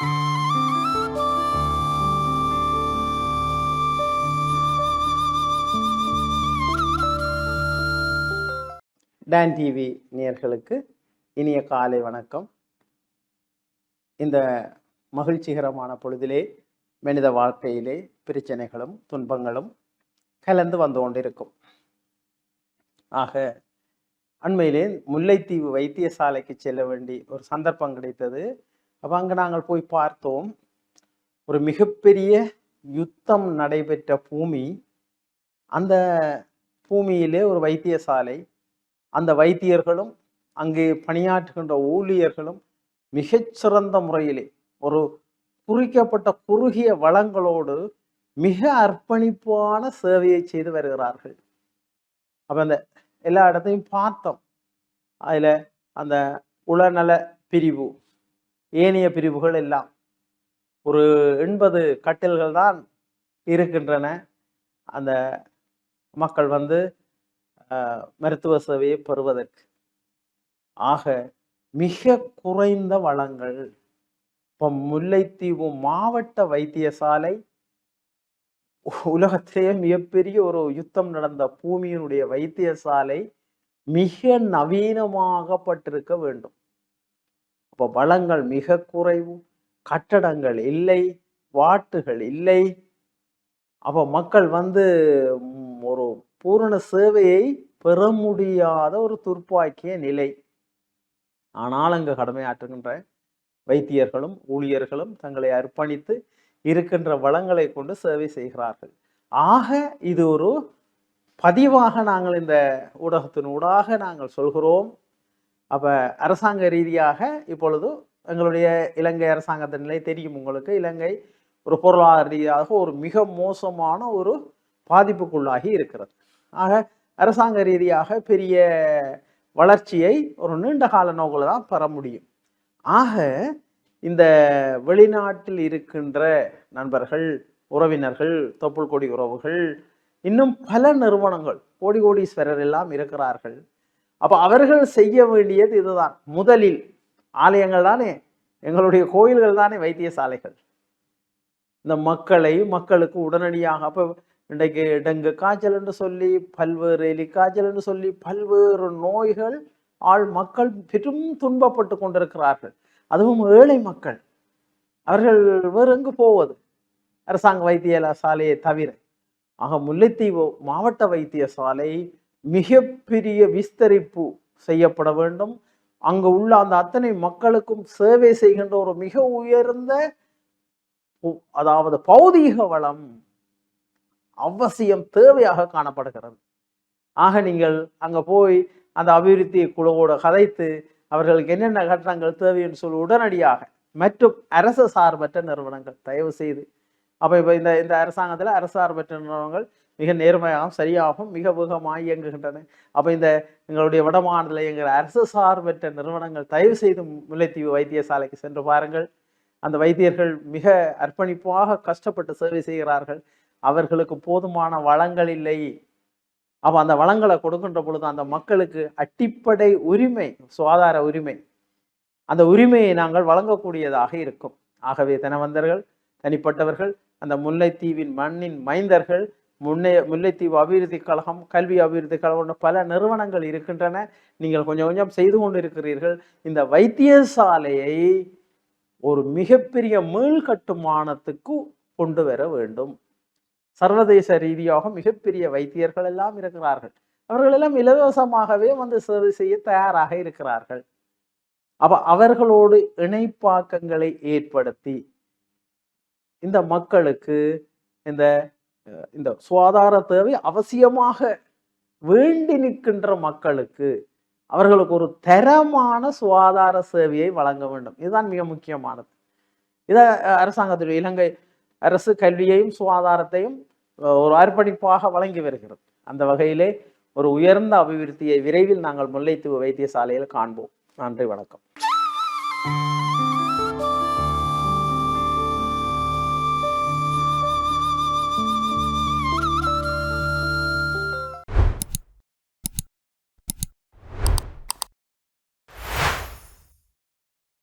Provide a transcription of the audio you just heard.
Don TV நேர்களுக்கு இனிய காலை வணக்கம். இந்த மகிழ்ச்சிகரமான பொழுதிலே மனித வாழ்க்கையிலே பிரச்சனைகளும் துன்பங்களும் கலந்து வந்து கொண்டிருக்கும். ஆக அண்மையிலே முல்லைத்தீவு வைத்தியசாலைக்கு செல்ல வேண்டி ஒரு சந்தர்ப்பம் கிடைத்தது. அப்போ அங்கே நாங்கள் போய் பார்த்தோம். ஒரு மிகப்பெரிய யுத்தம் நடைபெற்ற பூமி. அந்த பூமியிலே ஒரு வைத்தியசாலை. அந்த வைத்தியர்களும் அங்கே பணியாற்றுகின்ற ஊழியர்களும் மிகச்சிறந்த முறையிலே ஒரு குறிக்கப்பட்ட குறுகிய வளங்களோடு மிக அர்ப்பணிப்பான சேவையை செய்து வருகிறார்கள். அப்போ அந்த எல்லா இடத்தையும் பார்த்தோம். அதில் அந்த உளநல பிரிவு ஏனைய பிரிவுகள் எல்லாம். ஒரு எண்பது கட்டில்கள் தான் இருக்கின்றன. அந்த மக்கள் வந்து மருத்துவ சேவையை பெறுவதற்கு. ஆக மிக குறைந்த வளங்கள் இப்போ முல்லைத்தீவு மாவட்ட வைத்தியசாலை உலகத்திலேயே மிகப்பெரிய ஒரு யுத்தம் நடந்த பூமியினுடைய வைத்தியசாலை மிக நவீனமாகப்பட்டிருக்க வேண்டும். அப்போ வளங்கள் மிக குறைவு கட்டடங்கள் இல்லை வாட்டுகள் இல்லை. அப்போ மக்கள் வந்து ஒரு பூரண சேவையை பெற முடியாத ஒரு துர்ப்பாக்கிய நிலை. ஆனால் அங்கு கடமையாற்றுகின்ற வைத்தியர்களும் ஊழியர்களும் தங்களை அர்ப்பணித்து இருக்கின்ற வளங்களை கொண்டு சேவை செய்கிறார்கள். ஆக இது ஒரு பதிவாக நாங்கள் இந்த ஊடகத்தின் ஊடாக நாங்கள் சொல்கிறோம். அப்போ அரசாங்க ரீதியாக இப்பொழுது எங்களுடைய இலங்கை அரசாங்கத்தின் நிலை தெரியும் உங்களுக்கு. இலங்கை ஒரு பொருளாதார ரீதியாக ஒரு மிக மோசமான ஒரு பாதிப்புக்குள்ளாகி இருக்கிறது. ஆக அரசாங்க ரீதியாக பெரிய வளர்ச்சியை ஒரு நீண்ட கால நோக்கில் தான் பெற முடியும். ஆக இந்த வெளிநாட்டில் இருக்கின்ற நண்பர்கள் உறவினர்கள் தொப்புள் கொடி உறவுகள் இன்னும் பல நிறுவனங்கள் கோடி கோடீஸ்வரர் எல்லாம் இருக்கிறார்கள். அப்போ அவர்கள் செய்ய வேண்டியது இதுதான். முதலில் ஆலயங்கள் தானே? எங்களுடைய கோயில்கள் தானே வைத்தியசாலைகள். இந்த மக்களை மக்களுக்கு உடனடியாக அப்போ இன்றைக்கு டெங்கு காய்ச்சல் என்று சொல்லி பல்வேறு எலி காய்ச்சல் என்று சொல்லி பல்வேறு நோய்கள் ஆள் மக்கள் பெரும் துன்பப்பட்டு கொண்டிருக்கிறார்கள். அதுவும் ஏழை மக்கள். அவர்கள் வேறு எங்கு போவது? அரசாங்க வைத்தியசாலையை தவிர. ஆக முல்லைத்தீவு மாவட்ட வைத்தியசாலை மிகப்பெரிய விஸ்தரிப்பு செய்யப்பட வேண்டும். அங்கு உள்ள அந்த அத்தனை மக்களுக்கும் சேவை செய்கின்ற ஒரு மிக உயர்ந்த அதாவது பௌதீக வளம் அவசியம் தேவையாக காணப்படுகிறது. ஆக நீங்கள் அங்க போய் அந்த அபிவிருத்தி குழுவோட கதைத்து அவர்களுக்கு என்னென்ன கட்டணங்கள் தேவைன்னு சொல்லி உடனடியாக மற்றும் அரசு சார்பற்ற நிறுவனங்கள் தயவு செய்து. அப்ப இப்ப இந்த இந்த அரசாங்கத்துல அரசு சார்பற்ற நிறுவனங்கள் மிக நேர்மையாகவும் சரியாகவும் மிக வேகமாக இயங்குகின்றன. அப்போ இந்த எங்களுடைய வடமாநில எங்கள் அரசு சார்பற்ற நிறுவனங்கள் தயவு செய்து முல்லைத்தீவு வைத்தியசாலைக்கு சென்று பாருங்கள். அந்த வைத்தியர்கள் மிக அர்ப்பணிப்பாக கஷ்டப்பட்டு சேவை செய்கிறார்கள். அவர்களுக்கு போதுமான வளங்கள் இல்லை. அப்போ அந்த வளங்களை கொடுக்கின்ற பொழுது அந்த மக்களுக்கு அடிப்படை உரிமை சுகாதார உரிமை அந்த உரிமையை நாங்கள் வழங்கக்கூடியதாக இருக்கும். ஆகவே தனவந்தர்கள் தனிப்பட்டவர்கள் அந்த முல்லைத்தீவின் மண்ணின் மைந்தர்கள் முன்னைய முல்லைத்தீவு அபிவிருத்தி கழகம் கல்வி அபிவிருத்தி கழகம் பல நிறுவனங்கள் இருக்கின்றன. நீங்கள் கொஞ்சம் கொஞ்சம் செய்து கொண்டிருக்கிறீர்கள். இந்த வைத்தியசாலையை ஒரு மிகப்பெரிய மீள் கட்டுமானத்துக்கு கொண்டு வர வேண்டும். சர்வதேச ரீதியாக மிகப்பெரிய வைத்தியர்கள் எல்லாம் இருக்கிறார்கள். அவர்கள் எல்லாம் இலவசமாகவே வந்து சேவை செய்ய தயாராக இருக்கிறார்கள். அப்ப அவர்களோடு இணைப்பாக்கங்களை ஏற்படுத்தி இந்த மக்களுக்கு இந்த இந்த சுகாதார தேவை அவசியமாக வேண்டி நிற்கின்ற மக்களுக்கு அவர்களுக்கு ஒரு தரமான சுகாதார சேவையை வழங்க வேண்டும். இதுதான் மிக முக்கியமானது. இதை அரசாங்கத்துடைய இலங்கை அரசு கல்வியையும் சுகாதாரத்தையும் ஒரு அர்ப்பணிப்பாக வழங்கி வருகிறது. அந்த வகையிலே ஒரு உயர்ந்த அபிவிருத்தியை விரைவில் நாங்கள் முல்லைத்தீவு வைத்தியசாலையில் காண்போம். நன்றி வணக்கம்.